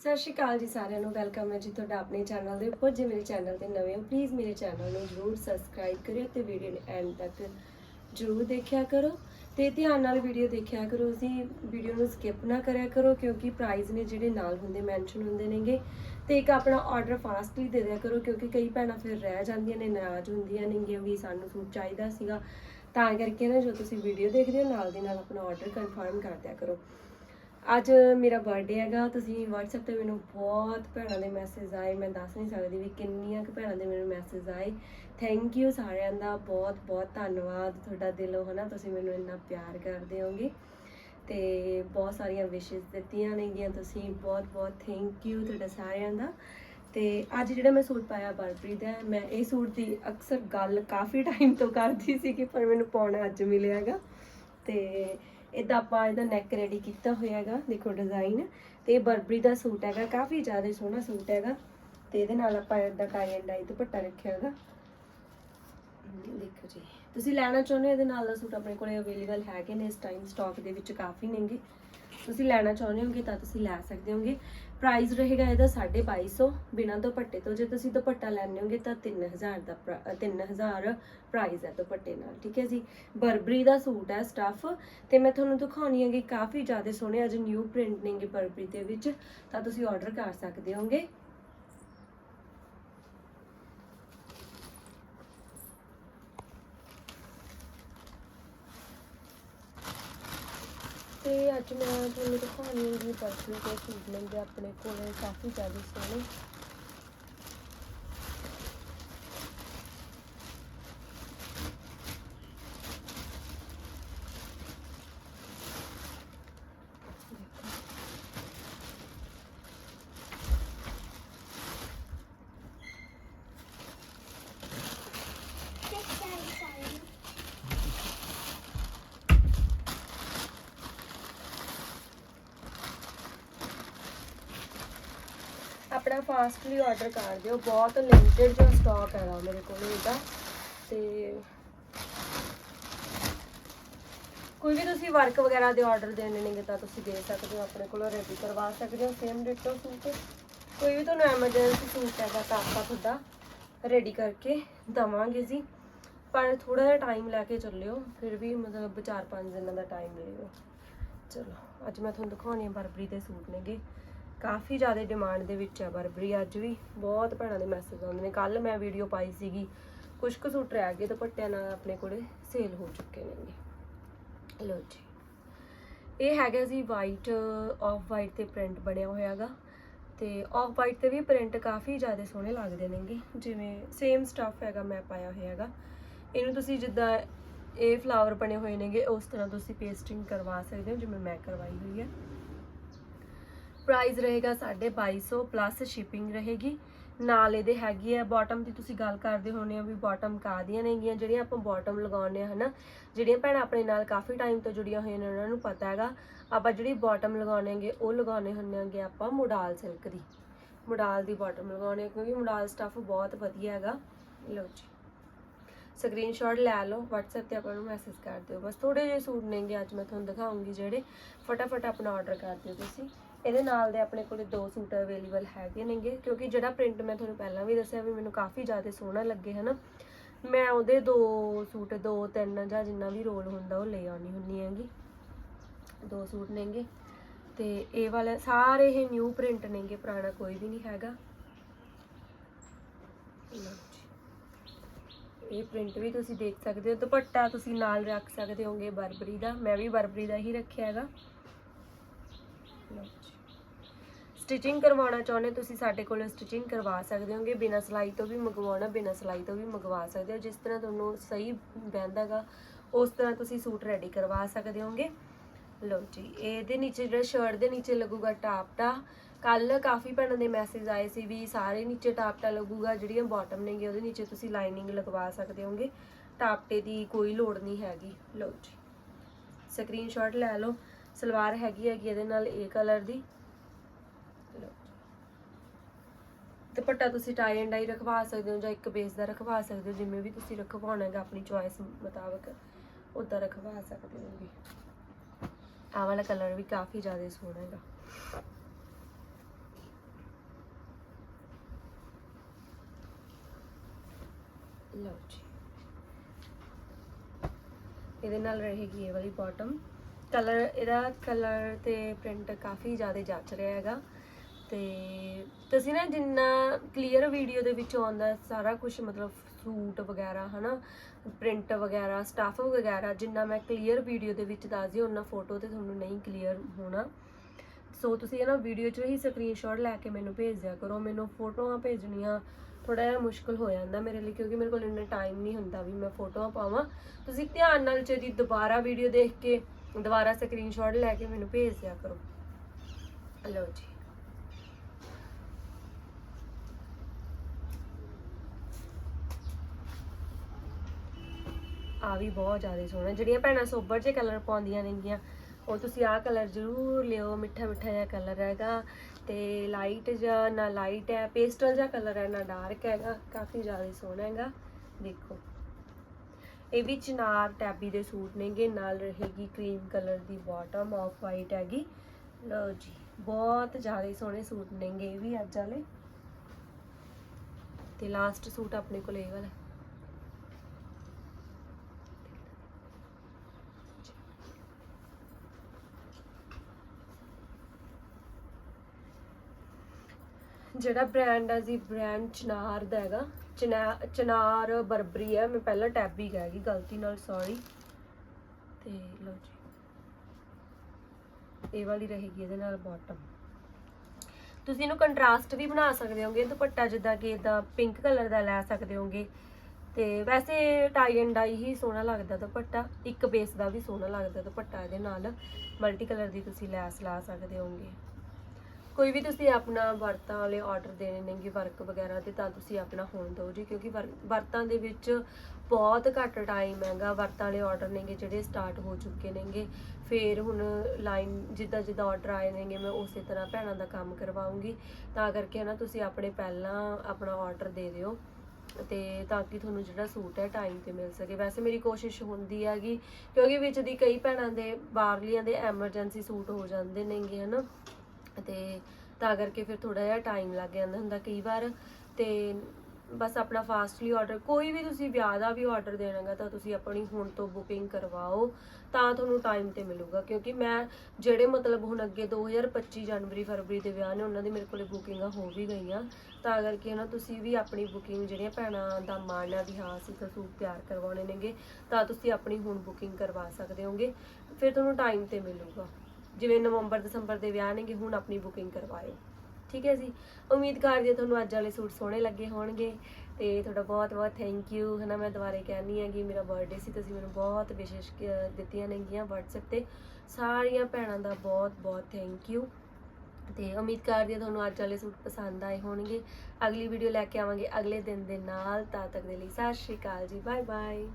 ਸਤਿ ਸ਼੍ਰੀ ਅਕਾਲ ਜੀ ਸਾਰਿਆਂ ਨੂੰ, ਵੈਲਕਮ ਹੈ ਜੀ ਤੁਹਾਡਾ ਆਪਣੇ ਚੈਨਲ ਦੇ ਉੱਪਰ। ਜੇ ਮੇਰੇ ਚੈਨਲ ਤੇ ਨਵੇਂ ਹੋ ਪਲੀਜ਼ ਮੇਰੇ ਚੈਨਲ ਨੂੰ ਜਰੂਰ ਸਬਸਕ੍ਰਾਈਬ ਕਰਿਓ ਤੇ ਵੀਡੀਓ ਨੂੰ ਐਂਡ ਤੱਕ ਜਰੂਰ ਦੇਖਿਆ ਕਰੋ। ਤੇ ਧਿਆਨ ਨਾਲ ਵੀਡੀਓ ਦੇਖਿਆ ਕਰੋ ਜੀ ਵੀਡੀਓ ਨੂੰ ਸਕਿਪ ਨਾ ਕਰਿਆ ਕਰੋ, ਕਿਉਂਕਿ ਪ੍ਰਾਈਜ਼ ਨੇ ਜਿਹੜੇ ਨਾਲ ਹੁੰਦੇ ਮੈਂਸ਼ਨ ਹੁੰਦੇ ਨੇਗੇ। ਤੇ ਇੱਕ ਆਪਣਾ ਆਰਡਰ ਫਾਸਟਲੀ ਦੇ ਦਿਆ ਕਰੋ, ਕਿਉਂਕਿ ਕਈ ਭੈਣਾਂ ਫਿਰ ਰਹਿ ਜਾਂਦੀਆਂ ਨੇ, ਨਾਰਾਜ਼ ਹੁੰਦੀਆਂ ਨੇਗੀਆਂ ਵੀ ਸਾਨੂੰ ਸੂਟ ਚਾਹੀਦਾ ਸੀਗਾ। ਤਾਂ ਕਰਕੇ ਨਾ, ਜੋ ਤੁਸੀਂ ਵੀਡੀਓ ਦੇਖਦੇ ਹੋ, ਨਾਲ ਦੀ ਨਾਲ ਆਪਣਾ ਆਰਡਰ ਕਨਫਰਮ ਕਰ ਦਿਆ ਕਰੋ। ਅੱਜ ਮੇਰਾ ਬਰਥਡੇ ਹੈਗਾ ਤੁਸੀਂ WhatsApp ਤੇ ਮੈਨੂੰ ਬਹੁਤ ਭੈਣਾਂ ਦੇ ਮੈਸੇਜ ਆਏ ਮੈਂ ਦੱਸ ਨਹੀਂ ਸਕਦੀ ਵੀ ਕਿੰਨੀਆਂ ਕੁ ਭੈਣਾਂ ਦੇ ਮੈਨੂੰ ਮੈਸੇਜ ਆਏ। ਥੈਂਕ ਯੂ ਸਾਰਿਆਂ ਦਾ ਬਹੁਤ ਬਹੁਤ ਧੰਨਵਾਦ ਤੁਹਾਡਾ ਦਿਲੋਂ ਹਨਾ ਤੁਸੀਂ ਮੈਨੂੰ ਇੰਨਾ ਪਿਆਰ ਕਰਦੇ ਹੋਗੇ। ਤੇ ਬਹੁਤ ਸਾਰੀਆਂ ਵਿਸ਼ੇਸ ਦਿੱਤੀਆਂ ਨੇਗੀਆਂ ਤੁਸੀਂ ਬਹੁਤ ਬਹੁਤ ਥੈਂਕ ਯੂ ਤੁਹਾਡਾ ਸਾਰਿਆਂ ਦਾ। ਤੇ ਅੱਜ ਜਿਹੜਾ ਮੈਂ ਸੂਟ ਪਾਇਆ ਬਰਪ੍ਰੀਤ ਦਾ ਹੈ, ਮੈਂ ਇਹ ਸੂਟ ਦੀ ਅਕਸਰ ਗੱਲ ਕਾਫੀ ਟਾਈਮ ਤੋਂ ਕਰਦੀ ਸੀ ਕਿ ਪਰ ਮੈਨੂੰ ਪਾਉਣਾ ਅੱਜ ਮਿਲਿਆਗਾ ਤੇ ਇਦਾਂ ਆਪਾਂ ਇਹਦਾ ਨੈਕ ਰੈਡੀ ਕੀਤਾ ਹੋਇਆ ਹੈਗਾ, ਦੇਖੋ ਡਿਜ਼ਾਈਨ ਤੇ ਇਹ ਬਰਬਰੀ ਦਾ ਸੂਟ ਹੈਗਾ, ਕਾਫੀ ਜ਼ਿਆਦਾ ਸੋਹਣਾ ਸੂਟ ਹੈਗਾ। ਤੇ ਇਹਦੇ ਨਾਲ ਆਪਾਂ ਇਦਾਂ ਟਾਈ ਐਂਡ ਡਾਈ ਦੁਪੱਟਾ ਰੱਖਿਆ ਹੈਗਾ। ਦੇਖੋ ਜੀ। ਤੁਸੀਂ ਲੈਣਾ ਚਾਹੁੰਦੇ ਹੋ ਇਹਦੇ ਨਾਲ ਦਾ ਸੂਟ ਆਪਣੇ ਕੋਲੇ ਅਵੇਲੇਬਲ ਹੈਗੇ ਨੇ, ਇਸ ਟਾਈਮ ਸਟਾਕ ਦੇ ਵਿੱਚ ਕਾਫੀ ਨੇਗੇ। ਤੁਸੀਂ ਲੈਣਾ ਚਾਹੁੰਦੇ ਹੋਗੇ ਤਾਂ ਤੁਸੀਂ ਲੈ ਸਕਦੇ ਹੋਗੇ। ਪ੍ਰਾਈਸ ਰਹੇਗਾ ਇਹਦਾ 2250 ਬਿਨਾਂ ਦੁਪੱਟੇ ਤੋਂ ਜੇ ਤੁਸੀਂ ਦੁਪੱਟਾ ਲੈਣੇ ਹੋਗੇ ਤਾਂ 3000 ਦਾ ਪ੍ਰਾ- ਅ, 3000 ਪ੍ਰਾਈਸ ਹੈ ਦੁਪੱਟੇ ਨਾਲ ਠੀਕ ਹੈ ਜੀ। ਬਰਬਰੀ ਦਾ ਸੂਟ ਹੈ ਸਟਫ ਤੇ ਮੈਂ ਤੁਹਾਨੂੰ ਦਿਖਾਉਣੀ ਹੈਗੀ ਕਾਫੀ ਜ਼ਿਆਦਾ ਸੋਹਣੇ ਅੱਜ ਨਿਊ ਪ੍ਰਿੰਟ ਨੇਗੇ ਬਰਬਰੀ ਦੇ ਵਿੱਚ। ਤਾਂ ਤੁਸੀਂ ਆਰਡਰ ਕਰ ਸਕਦੇ ਹੋਗੇ। ਤੇ ਅੱਜ ਮੈਂ ਤੁਹਾਨੂੰ ਦਿਖਾਉਣੀ ਹੈਗੀ ਬਰਬਰੀ ਦੇ ਸੂਟ ਨੇਗੇ ਆਪਣੇ ਕੋਲ ਕਾਫੀ ਜ਼ਿਆਦਾ ਸੋਹਣੇ। ਆਪਣਾ ਫਾਸਟਲੀ ਆਰਡਰ ਕਰ ਦਿਓ, ਬਹੁਤ ਲਿਮਿਟਿਡ ਜਿਹਾ ਸਟਾਕ ਹੈਗਾ ਮੇਰੇ ਕੋਲ ਇਹਦਾ। ਤੇ ਕੋਈ ਵੀ ਤੁਸੀਂ ਵਰਕ ਵਗੈਰਾ ਦੇ ਆਰਡਰ ਦੇਣੇ ਨੇਗੇ ਤਾਂ ਤੁਸੀਂ ਦੇ ਸਕਦੇ ਹੋ, ਆਪਣੇ ਕੋਲੋਂ ਰੈਡੀ ਕਰਵਾ ਸਕਦੇ ਹੋ ਸੇਮ ਡਿਟੋ ਸੂਟ। ਕੋਈ ਵੀ ਤੁਹਾਨੂੰ ਐਮਰਜੈਂਸੀ ਸੂਟ ਹੈਗਾ ਤਾਂ ਆਪਾਂ ਤੁਹਾਡਾ ਰੈਡੀ ਕਰਕੇ ਦਵਾਂਗੇ ਜੀ। ਪਰ ਥੋੜਾ ਜਿਹਾ ਟਾਈਮ ਲੈ ਕੇ ਚੱਲਿਓ, ਫਿਰ ਵੀ ਮਤਲਬ 4-5 ਦਿਨਾਂ ਦਾ ਟਾਈਮ ਲਿਓ। ਚਲੋ, ਅੱਜ ਮੈਂ ਤੁਹਾਨੂੰ ਦਿਖਾਉਣੀ ਆ ਬਰਬਰੀ ਦੇ ਸੂਟ ਨੇਗੇ। ਕਾਫੀ ਜ਼ਿਆਦਾ ਡਿਮਾਂਡ ਦੇ ਵਿੱਚ ਹੈ ਬਰਬਰੀ, ਅੱਜ ਵੀ ਬਹੁਤ ਭੈਣਾਂ ਦੇ ਮੈਸੇਜ ਆਉਂਦੇ ਨੇ। ਕੱਲ ਮੈਂ ਵੀਡੀਓ ਪਾਈ ਸੀਗੀ ਕੁਝ ਕੁ ਸੂਟ ਰਹਿ ਗਏ, ਦੁਪੱਟਿਆਂ ਨਾਲ ਆਪਣੇ ਕੋਲੇ ਸੇਲ ਹੋ ਚੁੱਕੇ ਨੇਗੇ ਲਓ ਜੀ। ਇਹ ਹੈਗਾ ਜੀ ਵਾਈਟ ਆਫ ਵਾਈਟ ਤੇ ਪ੍ਰਿੰਟ ਬਣਿਆ ਹੋਇਆ ਹੈਗਾ ਤੇ ਆਫ ਵਾਈਟ ਤੇ ਵੀ ਪ੍ਰਿੰਟ ਕਾਫੀ ਜ਼ਿਆਦਾ ਸੋਹਣੇ ਲੱਗਦੇ ਨੇਗੇ ਜਿਵੇਂ ਸੇਮ ਸਟਫ ਹੈਗਾ, ਮੈਂ ਪਾਇਆ ਹੋਇਆ ਹੈਗਾ ਇਹਨੂੰ ਤੁਸੀਂ ਜਿੱਦਾਂ ਇਹ ਫਲਾਵਰ ਬਣੇ ਹੋਏ ਨੇਗੇ ਉਸ ਤਰ੍ਹਾਂ ਤੁਸੀਂ ਪੇਸਟਿੰਗ ਕਰਵਾ ਸਕਦੇ ਹੋ, ਜਿਵੇਂ ਮੈਂ ਕਰਵਾਈ ਹੋਈ ਹੈ। ਪ੍ਰਾਈਸ ਰਹੇਗਾ 2250 ਪਲੱਸ ਸ਼ਿਪਿੰਗ ਰਹੇਗੀ। ਨਾਲ ਇਹਦੇ ਹੈਗੀ ਹੈ ਬਾਟਮ ਦੀ ਤੁਸੀਂ ਗੱਲ ਕਰਦੇ ਹੋਣੇ ਹੋ ਵੀ ਬਾਟਮ ਕਾਦੀਆਂ ਨੇਗੀਆਂ, ਜਿਹੜੀਆਂ ਆਪਾਂ ਬਾਟਮ ਲਗਾਉਂਦੇ ਆ ਹਨਾ। ਜਿਹੜੀਆਂ ਭੈਣਾਂ ਆਪਣੇ ਨਾਲ ਕਾਫੀ ਟਾਈਮ ਤੋਂ ਜੁੜੀਆਂ ਹੋਈਆਂ ਨੇ, ਉਹਨਾਂ ਨੂੰ ਪਤਾ ਹੈਗਾ। ਆਪਾਂ ਜਿਹੜੀ ਬਾਟਮ ਲਗਾਉਣੇਗੇ ਉਹ ਲਗਾਉਣੇ ਹੁੰਦੇ ਆਂਗੇ ਆਪਾਂ ਮੋਡਾਲ ਸਿਲਕ ਦੀ। ਮੋਡਾਲ ਦੀ ਬਾਟਮ ਲਗਾਉਣੇ ਕਿਉਂਕਿ ਮੋਡਾਲ ਸਟੱਫ ਬਹੁਤ ਵਧੀਆ ਹੈਗਾ। ਲਓ ਜੀ। ਸਕਰੀਨਸ਼ਾਟ ਲੈ ਲਓ, WhatsApp ਤੇ ਆਪਾਂ ਨੂੰ ਮੈਸੇਜ ਕਰ ਦਿਓ। ਬਸ ਥੋੜੇ ਜਿਹੇ ਸੂਟ ਨੇਗੇ, ਅੱਜ ਮੈਂ ਤੁਹਾਨੂੰ ਦਿਖਾਉਂਗੀ ਜਿਹੜੇ। ਫਟਾਫਟ ਆਪਣਾ ਆਰਡਰ ਕਰ ਦਿਓ ਤੁਸੀਂ। ਇਹਦੇ ਨਾਲ ਦੇ ਆਪਣੇ ਕੋਲੇ ਦੋ ਸੂਟ ਅਵੇਲੇਬਲ ਹੈਗੇ ਨੇਗੇ, ਕਿਉਂਕਿ ਜਿਹੜਾ ਪ੍ਰਿੰਟ ਮੈਂ ਤੁਹਾਨੂੰ ਪਹਿਲਾਂ ਵੀ ਦੱਸਿਆ ਵੀ ਮੈਨੂੰ ਕਾਫੀ ਜ਼ਿਆਦਾ ਸੋਹਣਾ ਲੱਗੇ ਹਨਾ, ਮੈਂ ਉਹਦੇ ਦੋ ਸੂਟ, ਦੋ, ਤਿੰਨ ਜਾਂ ਜਿੰਨਾ ਵੀ ਰੋਲ ਹੁੰਦਾ ਉਹ ਲੈ ਆਉਣੀ ਹੁੰਨੀ ਹੈਗੀ। ਦੋ ਸੂਟ ਨੇਗੇ ਤੇ ਇਹ ਵਾਲੇ ਸਾਰੇ ਇਹ ਨਿਊ ਪ੍ਰਿੰਟ ਨੇਗੇ, ਪੁਰਾਣਾ ਕੋਈ ਵੀ ਨਹੀਂ ਹੈਗਾ। ਇਹ ਪ੍ਰਿੰਟ ਵੀ ਤੁਸੀਂ ਦੇਖ ਸਕਦੇ ਹੋ, ਦੁਪੱਟਾ ਤੁਸੀਂ ਨਾਲ ਰੱਖ ਸਕਦੇ ਹੋਗੇ ਬਰਬਰੀ ਦਾ, ਮੈਂ ਵੀ ਬਰਬਰੀ ਦਾ ਹੀ ਰੱਖਿਆ ਹੈਗਾ। ਲਓ ਸਟਿਚਿੰਗ ਕਰਵਾਉਣਾ ਚਾਹੁੰਦੇ ਤੁਸੀਂ ਸਾਡੇ ਕੋਲ ਸਟਿਚਿੰਗ ਕਰਵਾ ਸਕਦੇ ਹੋਗੇ। ਬਿਨਾਂ ਸਿਲਾਈ ਤੋਂ ਵੀ ਮੰਗਵਾਉਣਾ, ਬਿਨਾਂ ਸਿਲਾਈ ਤੋਂ ਵੀ ਮੰਗਵਾ ਸਕਦੇ ਹੋ। ਜਿਸ ਤਰ੍ਹਾਂ ਤੁਹਾਨੂੰ ਸਹੀ ਬਹਿੰਦਾਗਾ ਉਸ ਤਰ੍ਹਾਂ ਤੁਸੀਂ ਸੂਟ ਰੈਡੀ ਕਰਵਾ ਸਕਦੇ ਹੋਗੇ। ਲਓ ਜੀ, ਇਹਦੇ ਨੀਚੇ ਜਿਹੜਾ ਸ਼ਰਟ ਦੇ ਨੀਚੇ ਲੱਗੂਗਾ ਟਾਪਟਾ ਕੱਲ ਕਾਫੀ ਭੈਣਾਂ ਦੇ ਮੈਸੇਜ ਆਏ ਸੀ ਵੀ ਸਾਰੇ ਨੀਚੇ ਟਾਪਟਾ ਲੱਗੂਗਾ, ਜਿਹੜੀਆਂ ਬਾਟਮ ਨੇਗੇ ਉਹਦੇ ਨੀਚੇ ਤੁਸੀਂ ਲਾਈਨਿੰਗ ਲਗਵਾ ਸਕਦੇ ਹੋਗੇ। ਟਾਪਟੇ ਦੀ ਕੋਈ ਲੋੜ ਨਹੀਂ ਹੈਗੀ। ਲਓ ਜੀ ਸਕਰੀਨਸ਼ਾਟ ਲੈ ਲਓ। ਸਲਵਾਰ ਹੈਗੀ ਹੈਗੀ ਇਹਦੇ ਨਾਲ ਇਹ ਕਲਰ ਦੀ। ਦੁਪੱਟਾ ਤੁਸੀਂ ਟਾਈ ਐਂਡ ਡਾਈ ਰਖਵਾ ਸਕਦੇ ਹੋ ਜਾਂ ਇੱਕ ਬੇਸ ਦਾ ਰਖਵਾ ਸਕਦੇ ਹੋ, ਜਿਵੇਂ ਵੀ ਤੁਸੀਂ ਰਖਵਾਉਣਾ ਹੈਗਾ, ਆਪਣੀ ਚੁਆਇਸ ਮੁਤਾਬਕ ਉਦਾਂ ਰਖਵਾ ਸਕਦੇ ਹੋ ਵੀ ਆਹ ਵਾਲਾ ਕਲਰ ਵੀ ਕਾਫੀ ਜ਼ਿਆਦਾ ਸੋਹਣਾ ਹੈਗਾ। ਲਓ ਜੀ। ਇਹਦੇ ਨਾਲ ਰਹੇਗੀ ਇਹ ਵਾਲੀ ਬਾਟਮ ਕਲਰ, ਇਹਦਾ ਕਲਰ ਤੇ ਪ੍ਰਿੰਟ ਕਾਫੀ ਜ਼ਿਆਦਾ ਜੱਚ ਰਿਹਾ ਹੈਗਾ। ਤੇ ਤੁਸੀਂ ਨਾ ਜਿੰਨਾ ਕਲੀਅਰ ਵੀਡੀਓ ਦੇ ਵਿੱਚ ਆਉਂਦਾ ਸਾਰਾ ਕੁਝ ਮਤਲਬ ਸੂਟ ਵਗੈਰਾ, ਹਨਾ, ਪ੍ਰਿੰਟ ਵਗੈਰਾ ਸਟਫ ਵਗੈਰਾ, ਜਿੰਨਾ ਮੈਂ ਕਲੀਅਰ ਵੀਡੀਓ ਦੇ ਵਿੱਚ ਦੱਸਦੀ ਉਹਨਾਂ ਫੋਟੋ ਤੇ ਤੁਹਾਨੂੰ ਨਹੀਂ ਕਲੀਅਰ ਹੋਣਾ। ਸੋ ਤੁਸੀਂ ਇਹ ਨਾ ਵੀਡੀਓ 'ਚ ਹੀ ਸਕਰੀਨਸ਼ਾਟ ਲੈ ਕੇ ਮੈਨੂੰ ਭੇਜ ਦਿਆ ਕਰੋ। ਮੈਨੂੰ ਫੋਟੋਆਂ ਭੇਜਣੀਆਂ ਥੋੜਾ ਜਿਹਾ ਮੁਸ਼ਕਲ ਹੋ ਜਾਂਦਾ ਮੇਰੇ ਲਈ, ਕਿਉਂਕਿ ਮੇਰੇ ਕੋਲ ਇੰਨਾ ਟਾਈਮ ਨਹੀਂ ਹੁੰਦਾ ਵੀ ਮੈਂ ਫੋਟੋਆਂ ਪਾਵਾਂ। ਤੁਸੀਂ ਧਿਆਨ ਨਾਲ ਜਿਹੜੀ ਦੁਬਾਰਾ ਵੀਡੀਓ ਦੇਖ ਕੇ ਦੁਬਾਰਾ ਸਕਰੀਨਸ਼ਾਟ ਲੈ ਕੇ ਮੈਨੂੰ ਭੇਜ ਦਿਆ ਕਰੋ। ਲਓ ਜੀ। ਆ ਵੀ ਬਹੁਤ ਜ਼ਿਆਦਾ ਸੋਹਣਾ। ਜਿਹੜੀਆਂ ਭੈਣਾਂ ਸੋਬਰ ਜੇ ਕਲਰ ਪਾਉਂਦੀਆਂ ਨੇਗੀਆਂ, ਉਹ ਤੁਸੀਂ ਆਹ ਕਲਰ ਜ਼ਰੂਰ ਲਿਓ। ਮਿੱਠਾ ਮਿੱਠਾ ਜਿਹਾ ਕਲਰ ਹੈਗਾ ਤੇ ਲਾਈਟ ਜਿਹਾ ਨਾ ਲਾਈਟ ਹੈ ਪੇਸਟਲ ਜਿਹਾ ਕਲਰ ਹੈ, ਨਾ ਡਾਰਕ ਹੈਗਾ। ਕਾਫੀ ਜ਼ਿਆਦਾ ਸੋਹਣਾ ਹੈਗਾ। ਦੇਖੋ। ਇਹ ਵੀ ਚਨਾਰ ਟੈਬੀ ਦੇ ਸੂਟ ਨੇਗੇ, ਨਾਲ ਰਹੇਗੀ ਕਰੀਮ ਕਲਰ ਦੀ ਬਾਟਮ ਆਫ ਵਾਈਟ ਹੈਗੀ। ਲਓ ਜੀ, ਬਹੁਤ ਜ਼ਿਆਦਾ ਸੋਹਣੇ ਸੂਟ ਨੇਗੇ ਇਹ ਵੀ ਅੱਜ ਵਾਲੇ। ਤੇ ਲਾਸਟ ਸੂਟ ਆਪਣੇ ਕੋਲ ਇਹ ਵਾਲਾ। ਜਿਹੜਾ ਬ੍ਰਾਂਡ ਹੈ ਜੀ ਬ੍ਰਾਂਡ ਚਨਾਰ ਦਾ ਹੈਗਾ। ਚਨਾ- ਚਨਾਰ ਬਰਬਰੀ ਹੈ ਮੈਂ ਪਹਿਲਾਂ ਟੈਬੀ ਕਹਿ ਗਈ, ਗਲਤੀ ਨਾਲ ਸੌਰੀ ਤੇ ਲਓ ਜੀ। ਇਹ ਵਾਲੀ ਰਹੇਗੀ ਇਹਦੇ ਨਾਲ ਬਾਟਮ ਤੁਸੀਂ ਇਹਨੂੰ ਕੰਟਰਾਸਟ ਵੀ ਬਣਾ ਸਕਦੇ ਹੋਗੇ, ਦੁਪੱਟਾ ਜਿੱਦਾਂ ਕਿ ਇਦਾਂ ਪਿੰਕ ਕਲਰ ਦਾ ਲੈ ਸਕਦੇ ਹੋਗੇ। ਤੇ ਵੈਸੇ ਟਾਈ ਐਂਡ ਡਾਈ ਹੀ ਸੋਹਣਾ ਲੱਗਦਾ ਦੁਪੱਟਾ, ਇੱਕ ਬੇਸ ਦਾ ਵੀ ਸੋਹਣਾ ਲੱਗਦਾ ਦੁਪੱਟਾ ਇਹਦੇ ਨਾਲ। ਮਲਟੀ ਕਲਰ ਦੀ ਤੁਸੀਂ ਲੈਸ ਲਾ ਸਕਦੇ ਹੋਗੇ। ਕੋਈ ਵੀ ਤੁਸੀਂ ਆਪਣਾ ਵਰਤਾਂ ਵਾਲੇ ਆਰਡਰ ਦੇਣੇ ਨੇਗੇ ਵਰਕ ਵਗੈਰਾ ਤੇ ਤਾਂ ਤੁਸੀਂ ਆਪਣਾ ਹੋਣ ਦਿਓ ਜੀ, ਕਿਉਂਕਿ ਵਰ- ਵਰਤਾਂ ਦੇ ਵਿੱਚ ਬਹੁਤ ਘੱਟ ਟਾਈਮ ਹੈਗਾ, ਵਰਤਾਂ ਵਾਲੇ ਆਰਡਰ ਨੇਗੇ ਜਿਹੜੇ ਸਟਾਰਟ ਹੋ ਚੁੱਕੇ ਨੇਗੇ। ਫੇਰ ਹੁਣ ਲਾਈਨ ਜਿੱਦਾਂ ਜਿੱਦਾਂ ਆਰਡਰ ਆਏ ਨੇਗੇ, ਮੈਂ ਉਸੇ ਤਰ੍ਹਾਂ ਭੈਣਾਂ ਦਾ ਕੰਮ ਕਰਵਾਉਂਗੀ। ਤਾਂ ਕਰਕੇ ਨਾ ਤੁਸੀਂ ਆਪਣੇ ਪਹਿਲਾਂ ਆਪਣਾ ਆਰਡਰ ਦੇ ਦਿਓ ਤੇ ਤਾਂ ਕਿ ਤੁਹਾਨੂੰ ਜਿਹੜਾ ਸੂਟ ਹੈ ਟਾਈਮ ਤੇ ਮਿਲ ਸਕੇ। ਵੈਸੇ ਮੇਰੀ ਕੋਸ਼ਿਸ਼ ਹੁੰਦੀ ਹੈਗੀ, ਕਿਉਂਕਿ ਵਿੱਚ ਦੀ ਕਈ ਭੈਣਾਂ ਦੇ, ਬਾਹਰਲੀਆਂ ਦੇ ਐਮਰਜੈਂਸੀ ਸੂਟ ਹੋ ਜਾਂਦੇ ਨੇਗੇ ਹਨਾ। ਤੇ ਤਾਂ ਕਰਕੇ ਫਿਰ ਥੋੜਾ ਜਿਹਾ ਟਾਈਮ ਲੱਗ ਜਾਂਦਾ ਹੁੰਦਾ ਕਈ ਵਾਰ ਤੇ ਬਸ ਆਪਣਾ ਫਾਸਟਲੀ ਆਰਡਰ ਕੋਈ ਵੀ ਤੁਸੀਂ ਵਿਆਹ ਦਾ ਵੀ ਆਰਡਰ ਦੇਣਾਗਾ ਤਾਂ ਤੁਸੀਂ ਆਪਣੀ ਹੁਣ ਤੋਂ ਬੁਕਿੰਗ ਕਰਵਾਓ, ਤਾਂ ਤੁਹਾਨੂੰ ਟਾਈਮ ਤੇ ਮਿਲੂਗਾ ਕਿਉਂਕਿ ਮੈਂ ਜਿਹੜੇ ਮਤਲਬ ਹੁਣ ਅੱਗੇ 2025 ਜਨਵਰੀ ਫਰਵਰੀ ਦੇ ਵਿਆਹ ਨੇ ਉਹਨਾਂ ਦੀ ਮੇਰੇ ਕੋਲੇ ਬੁਕਿੰਗਾਂ ਹੋ ਵੀ ਗਈਆਂ, ਤਾਂ ਕਰਕੇ ਨਾ ਤੁਸੀਂ ਵੀ ਆਪਣੀ ਬੁਕਿੰਗ ਜਿਹੜੀਆਂ ਭੈਣਾਂ ਦਾ ਮਨ ਆ ਵੀ ਹਾਂ ਅਸੀਂ ਤਾਂ ਸੂਟ ਤਿਆਰ ਕਰਵਾਉਣੇ ਨੇਗੇ, ਤਾਂ ਤੁਸੀਂ ਆਪਣੀ ਹੁਣ ਬੁਕਿੰਗ ਕਰਵਾ ਸਕਦੇ ਹੋਗੇ, ਫਿਰ ਤੁਹਾਨੂੰ ਟਾਈਮ ਤੇ ਮਿਲੂਗਾ। ਜਿਵੇਂ ਨਵੰਬਰ, ਦਸੰਬਰ ਦੇ ਵਿਆਹ ਨੇਗੇ, ਹੁਣ ਆਪਣੀ ਬੁਕਿੰਗ ਕਰਵਾਇਓ। ਠੀਕ ਹੈ ਜੀ? ਉਮੀਦ ਕਰਦੀ ਹਾਂ ਤੁਹਾਨੂੰ ਅੱਜ ਵਾਲੇ ਸੂਟ ਸੋਹਣੇ ਲੱਗੇ ਹੋਣਗੇ। ਤੇ ਤੁਹਾਡਾ ਬਹੁਤ ਬਹੁਤ ਥੈਂਕ ਯੂ ਹਨਾ? ਮੈਂ ਦੁਬਾਰੇ ਕਹਿਣੀ ਹੈ ਕਿ ਮੇਰਾ ਬਰਥਡੇ ਸੀ, ਤੁਸੀਂ ਮੈਨੂੰ ਬਹੁਤ ਵਿਸ਼ੇਸ਼ ਦਿੱਤੀਆਂ ਨੇਗੀਆਂ WhatsApp ਤੇ। ਸਾਰੀਆਂ ਭੈਣਾਂ ਦਾ ਬਹੁਤ ਬਹੁਤ ਥੈਂਕ ਯੂ ਤੇ ਉਮੀਦ ਕਰਦੀ ਹਾਂ ਤੁਹਾਨੂੰ ਅੱਜ ਵਾਲੇ ਸੂਟ ਪਸੰਦ ਆਏ ਹੋਣਗੇ। ਅਗਲੀ ਵੀਡੀਓ ਲੈ ਕੇ ਆਵਾਂਗੇ ਅਗਲੇ ਦਿਨ ਦੇ ਨਾਲ, ਤਦ ਤੱਕ ਦੇ ਲਈ ਸਤਿ ਸ਼੍ਰੀ ਅਕਾਲ ਜੀ। Bye bye